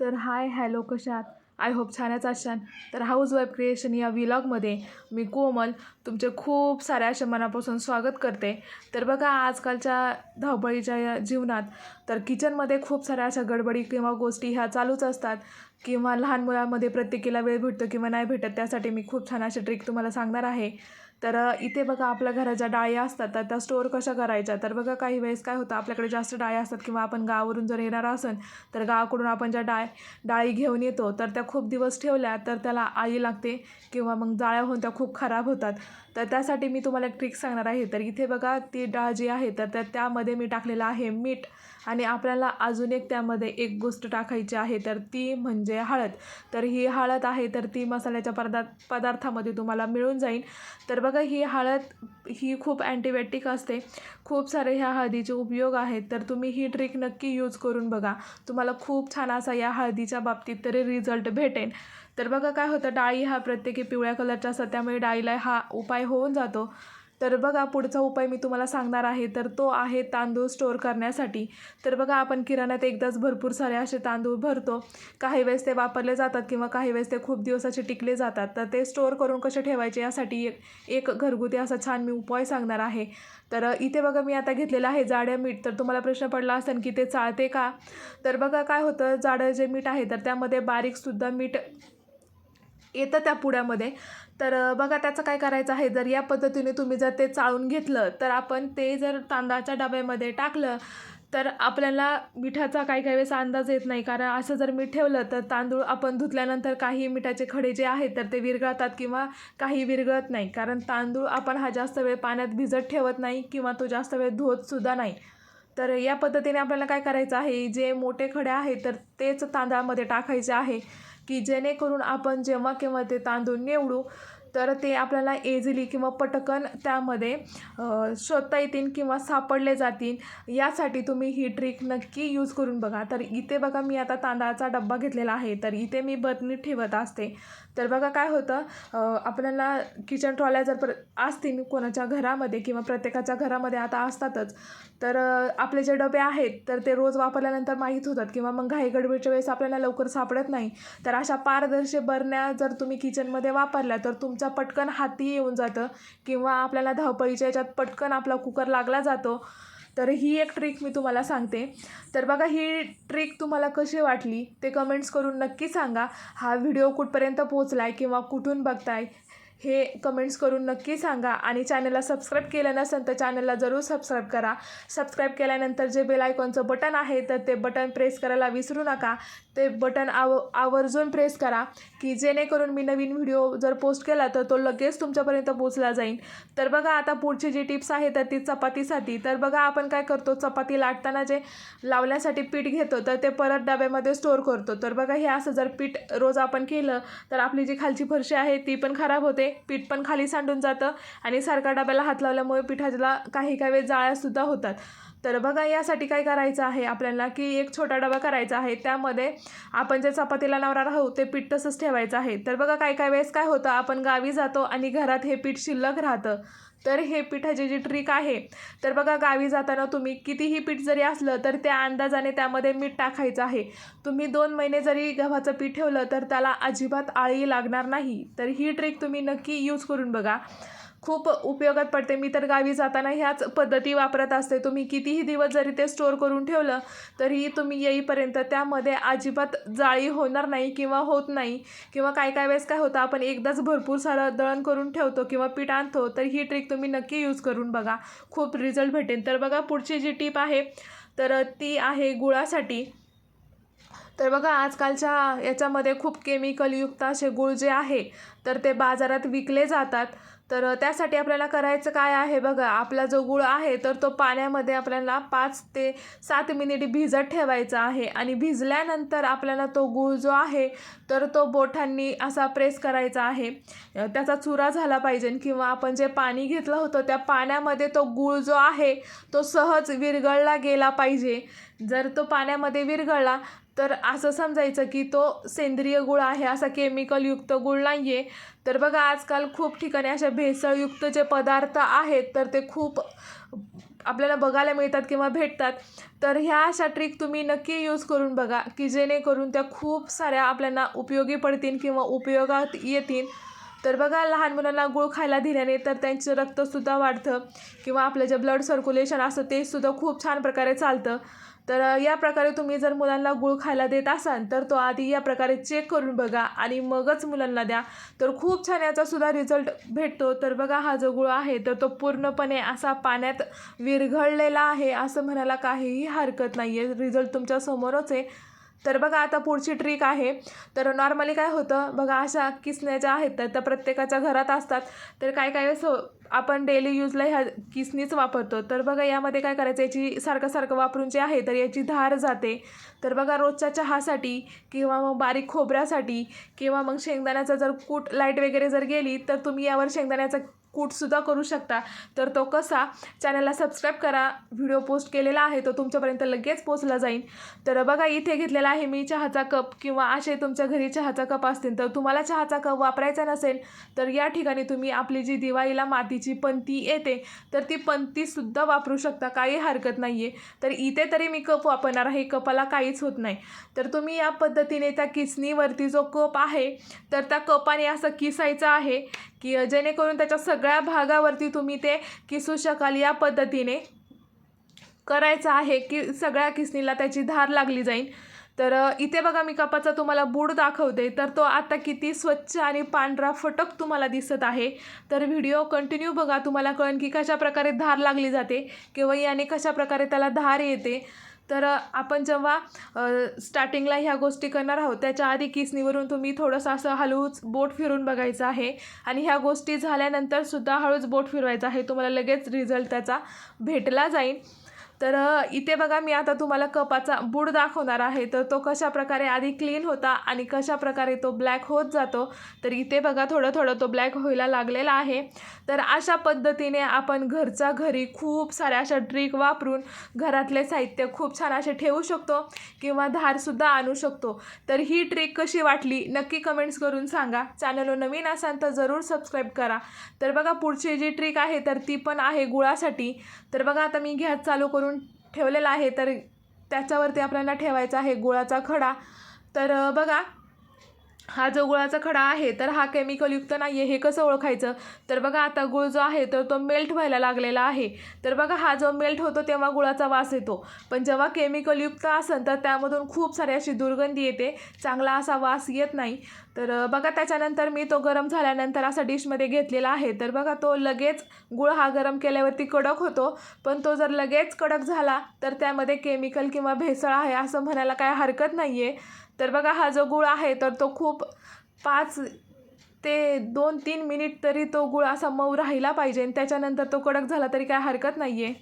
तर hi hello कशात I hope छानच असाल. तर हाऊस वाईफ क्रिएशन या विलॉगमध्ये मी कोमल तुमचे खूप साऱ्या अशा मनापासून स्वागत करते. तर बघा आजकालच्या धावपळीच्या या जीवनात तर किचनमध्ये खूप साऱ्या अशा गडबडी किंवा गोष्टी ह्या चालूच असतात. किंवा लहान मुलांमध्ये प्रत्येकीला वेळ भेटतो किंवा नाही भेटत त्यासाठी मी खूप छान अशी ट्रिक तुम्हाला सांगणार आहे. तर इथे बघा आपल्या घराच्या डाळ्या डाळी असतात तर त्या स्टोअर कशा करायच्या? तर बघा काही वेळेस काय होतं आपल्याकडे जास्त डाळी असतात किंवा आपण गावावरून जर येणार असेल तर गावाकडून आपण ज्या डाळ डाळी घेऊन येतो तर त्या खूप दिवस ठेवल्या तर त्याला आई लागते किंवा मग जाळ्या होऊन त्या खूप खराब होतात. तर त्यासाठी मी तुम्हाला एक ट्रिक सांगणार आहे. तर इथे बघा ती डाळ जी आहे तर त्या त्यामध्ये मी टाकलेलं आहे मीठ आणि आपल्याला अजून एक त्यामध्ये एक गोष्ट टाकायची आहे तर ती म्हणजे हळद. तर ही हळद आहे तर ती मसाल्याच्या पदार्थ पदार्थामध्ये तुम्हाला मिळून जाईल. तर बघा ही हळद ही खूप अँटीबायोटिक असते. खूप सारे ह्या हळदीचे उपयोग आहेत. तर तुम्ही ही ट्रिक नक्की यूज करून बघा. तुम्हाला खूप छान असा या हळदीच्या बाबतीत तरी रिझल्ट भेटेल. तर बघा काय होतं डाळी हा प्रत्येकी पिवळ्या कलरच्या असतात त्यामुळे डाळीला हा उपाय होऊन जातो. तर बघा पुढचा उपाय मी तुम्हाला सांगणार आहे. तर तो आहे तांदूळ स्टोअर करण्यासाठी. तर बघा आपण किराण्यात एकदाच भरपूर सारे असे तांदूळ भरतो. काही वेळेस ते वापरले जातात किंवा काही वेळेस ते खूप दिवसाचे टिकले जातात. तर ते स्टोअर करून कसे ठेवायचे यासाठी एक एक घरगुती असा छान मी उपाय सांगणार आहे. तर इथे बघा मी आता घेतलेलं आहे जाड्या मीठ. तर तुम्हाला प्रश्न पडला असेल की ते चाळते का? तर बघा काय होतं? जाडं जे मीठ आहे तर त्यामध्ये बारीकसुद्धा मीठ येतं त्या पुड्यामध्ये. तर बघा त्याचं काय करायचं आहे. जर या पद्धतीने तुम्ही जर ते चाळून घेतलं तर आपण ते जर तांदळाच्या डब्यामध्ये टाकलं तर आपल्याला मिठाचा काही काही वेळेस अंदाज येत नाही. कारण असं जर मीठ ठेवलं तर तांदूळ आपण धुतल्यानंतर काही मिठाचे खडे जे आहेत तर ते विरघळतात किंवा काही विरघळत नाही. कारण तांदूळ आपण हा जास्त वेळ पाण्यात भिजत ठेवत नाही किंवा तो जास्त वेळ धुवतसुद्धा नाही. तर या पद्धतीने आपल्याला काय करायचं आहे? जे मोठे खडे आहेत तर तेच तांदळामध्ये टाकायचे आहे. की जेणेकरून आपण जेव्हा केव्हा ते तांदूळ निवडू तर ते आपल्याला एझिली किंवा पटकन त्यामध्ये शोधता येतील किंवा सापडले जातील. यासाठी तुम्ही ही ट्रिक नक्की यूज करून बघा. तर इथे बघा मी आता तांदळाचा डब्बा घेतलेला आहे. तर इथे मी बरणीत ठेवत असते. तर बघा काय होतं आपल्याला किचन ट्रॉल्या जर प्र असतील कोणाच्या घरामध्ये किंवा प्रत्येकाच्या घरामध्ये आता असतातच तर आपले जे डबे आहेत तर ते रोज वापरल्यानंतर माहीत होतात किंवा मग घाई गडबडीच्या वेळेस आपल्याला लवकर सापडत नाही. तर अशा पारदर्शी बरण्या जर तुम्ही किचनमध्ये वापरल्या तर तुमचा पटकन हाती येऊन जातं किंवा आपल्याला धावपळीच्या याच्यात पटकन आपला कुकर लागला जातो. तर ही एक ट्रिक मी तुम्हाला सांगते. तर बघा ही ट्रिक तुम्हाला कशी वाटली ते कमेंट्स करून नक्की सांगा. हा व्हिडिओ कुठपर्यंत पोहोचला आहे किंवा कुठून बघताय हे कमेंट्स करून नक्की सांगा. आणि चॅनलला सबस्क्राईब केलं नसेल तर चॅनलला जरूर सबस्क्राईब करा. सबस्क्राईब केल्यानंतर जे बेल आयकॉनचं बटन आहे तर ते बटन प्रेस करायला विसरू नका. ते बटन आव आवर्जून प्रेस करा की जेणेकरून मी नवीन व्हिडिओ जर पोस्ट केला तर तो लगेच तुमच्यापर्यंत पोचला जाईल तर बघा आता पुढची जी टिप्स आहे तर ती चपातीसाठी. तर बघा आपण काय करतो? चपाती लाटताना जे लावण्यासाठी पीठ घेतो तर ते परत डब्यामध्ये स्टोअर करतो. तर बघा हे असं जर पीठ रोज आपण केलं तर आपली जी खालची फरशी आहे ती पण खराब होते. पीठ पण खाली सांडून जातं आणि सारखा डब्याला हात लावल्यामुळे पिठाला काही काही वेळ जाळ्यासुद्धा होतात. तर बघा यासाठी काय करायचं आहे आपल्याला की एक छोटा डबा करायचा आहे. त्यामध्ये आपण जे चपातीला लावणार आहोत ते पीठ तसंच ठेवायचं आहे. तर बघा काय काय वेळेस काय होतं आपण गावी जातो आणि घरात हे पीठ शिल्लक राहतं. तर हे पिठाची जी ट्रिक आहे तर बघा गावी जाताना तुम्ही कितीही पीठ जरी असलं तर त्या अंदाजाने त्यामध्ये मीठ टाकायचं आहे. तुम्ही दोन महिने जरी गव्हाचं पीठ ठेवलं तर त्याला अजिबात आळी लागणार नाही. तर ही ट्रिक तुम्ही नक्की यूज करून बघा. खूप उपयोगात पडते. मी तर गावी जाताना ह्याच पद्धती वापरत असते. तुम्ही कितीही दिवस जरी ते स्टोअर करून ठेवलं तरीही तुम्ही येईपर्यंत त्यामध्ये अजिबात जाळी होणार नाही किंवा होत नाही. किंवा काय काय वेळेस काय होतं आपण एकदाच भरपूर सारं दळण करून ठेवतो किंवा पीठ आणतो तर ही ट्रिक तुम्ही नक्की यूज करून बघा. खूप रिझल्ट भेटेल. तर बघा पुढची जी टीप आहे तर ती आहे गुळासाठी. तर बघा आजकालच्या याच्यामध्ये खूप केमिकलयुक्त असे गुळ जे आहे तर ते बाजारात विकले जातात. तर त्यासाठी आपल्याला करायचं काय आहे बघा आपला जो गुळ आहे तर तो पाण्यामध्ये आपल्याला पाच ते सात मिनिट भिजत ठेवायचा आहे. आणि भिजल्यानंतर आपल्याला तो गुळ जो आहे तर तो बोटांनी असा प्रेस करायचा आहे. त्याचा चुरा झाला पाहिजे किंवा आपण जे पाणी घेतलं होतं त्या पाण्यामध्ये तो गुळ जो आहे तो सहज विरघळला गेला पाहिजे. जर तो पाण्यामध्ये विरघळला तर असं समजायचं की तो सेंद्रिय गुळ आहे असा केमिकलयुक्त गुळ नाही आहे तर बघा आजकाल खूप ठिकाणी अशा भेसळयुक्त जे पदार्थ आहेत तर ते खूप आपल्याला बघायला मिळतात किंवा भेटतात. तर ह्या अशा ट्रिक तुम्ही नक्की यूज करून बघा की जेणेकरून त्या खूप साऱ्या आपल्याला उपयोगी पडतील किंवा उपयोगात येतील. तर बघा लहान मुलांना गुळ खायला दिल्याने तर त्यांचं रक्तसुद्धा वाढतं किंवा आपलं जे ब्लड सर्क्युलेशन असतं ते सुद्धा खूप छान प्रकारे चालतं. तर या प्रकारे तुम्ही जर मुलांना गुळ खायला देत असाल तर तो आधी या प्रकारे चेक करून बघा आणि मगच मुलांना द्या. तर खूप छान याचा सुद्धा रिझल्ट भेटतो. तर बघा हा जो गुळ आहे तर तो पूर्णपणे असा पाण्यात विरघळलेला आहे असं म्हणायला काहीही हरकत नाही आहे रिझल्ट तुमच्या समोरच आहे. तर बघा आता पुढची ट्रिक आहे. तर नॉर्मली काय होतं बघा अशा किसण्या ज्या आहेत तर त्या प्रत्येकाच्या घरात असतात. तर काय काय वेळेस हो, आपण डेली यूजला ह्या किसनीच वापरतो. तर बघा यामध्ये काय करायचं याची सारखं सारखं वापरून जे आहे तर याची धार जाते. तर बघा रोजच्या चहासाठी किंवा मग बारीक खोबऱ्यासाठी किंवा मग शेंगदाण्याचा जर कूट लाइट वगैरे जर गेली तर तुम्ही यावर शेंगदाण्याचा कूटसुद्धा करू शकता. तर तो कसा? चॅनलला सबस्क्राईब करा. व्हिडिओ पोस्ट केलेला आहे तो तुमच्यापर्यंत लगेच पोचला जाईल तर बघा इथे घेतलेला आहे मी चहाचा कप किंवा असे तुमच्या घरी चहाचा कप असतील तर तुम्हाला चहाचा कप वापरायचा नसेल तर या ठिकाणी तुम्ही आपली जी दिवाळीला मातीची पंती येते तर ती पंतीसुद्धा वापरू शकता. काही हरकत नाही आहे तर इथे तरी मी कप वापरणार आहे. कपाला काहीच होत नाही. तर तुम्ही या पद्धतीने त्या किसनीवरती जो कप आहे तर त्या कपाने असं किसायचं आहे. की जेणेकरून त्याच्या सगळ्या भागावरती तुम्ही ते किसू शकाल या पद्धतीने करायचं आहे की सगळ्या किसनीला त्याची धार लागली जाईल. तर इथे बघा मी कपाचा तुम्हाला बूड दाखवते. तर तो आता किती स्वच्छ आणि पांढरा फटक तुम्हाला दिसत आहे. तर व्हिडिओ कंटिन्यू बघा. तुम्हाला कळेल की कशा प्रकारे धार लागली जाते किंवा याने कशा प्रकारे त्याला धार येते. तर आपण जेव्हा स्टार्टिंगला ह्या गोष्टी करणार आहोत त्याच्या आधी किसनीवरून तुम्ही थोडंसं असं हळूच बोट फिरून बघायचं आहे आणि ह्या गोष्टी झाल्यानंतर सुद्धा हळूच बोट फिरवायचं आहे. तुम्हाला लगेच रिझल्ट त्याचा भेटला जाईल. तर इथे बघा मी आता तुम्हाला कपाचा बूड दाखवणार आहे. तर तो कशा प्रकारे आधी क्लीन होता आणि कशा प्रकारे तो ब्लॅक होत जातो तर इथे बघा थोडं थोडं तो ब्लॅक व्हायला लागलेला आहे. तर अशा पद्धतीने आपण घरचा घरी खूप साऱ्या अशा ट्रिक वापरून घरातले साहित्य खूप छान असे ठेवू शकतो किंवा धारसुद्धा आणू शकतो. तर ही ट्रिक कशी वाटली नक्की कमेंट्स करून सांगा. चॅनलवर नवीन असाल तर जरूर सबस्क्राईब करा. तर बघा पुढची जी ट्रिक आहे तर ती पण आहे गुळासाठी. तर बघा आता मी गॅस चालू करून ठेवलेला आहे तर त्याच्यावरती आपल्याला ठेवायचा आहे गुळाचा खडा. तर बघा हा जो गुळाचा खडा आहे तर हा केमिकलयुक्त नाही आहे हे कसं ओळखायचं? तर बघा आता गुळ जो आहे तर तो मेल्ट व्हायला लागलेला आहे. तर बघा हा जो मेल्ट होतो तेव्हा गुळाचा वास येतो. पण जेव्हा केमिकलयुक्त असेल तर त्यामधून खूप सारी अशी दुर्गंधी येते. चांगला असा वास येत नाही. तर बघा त्याच्यानंतर मी तो गरम झाल्यानंतर असा डिशमध्ये घेतलेला आहे. तर बघा तो लगेच गुळ हा गरम केल्यावरती कडक होतो. पण तो जर लगेच कडक झाला तर त्यामध्ये केमिकल किंवा भेसळ आहे असं म्हणायला काय हरकत नाही आहे तर बघा हा जो गुळ आहे तर तो खूप पाच ते दोन तीन मिनिट तरी तो गुळ असा मऊ राहिला पाहिजे. आणि त्याच्यानंतर तो कडक झाला तरी काय हरकत नाही आहे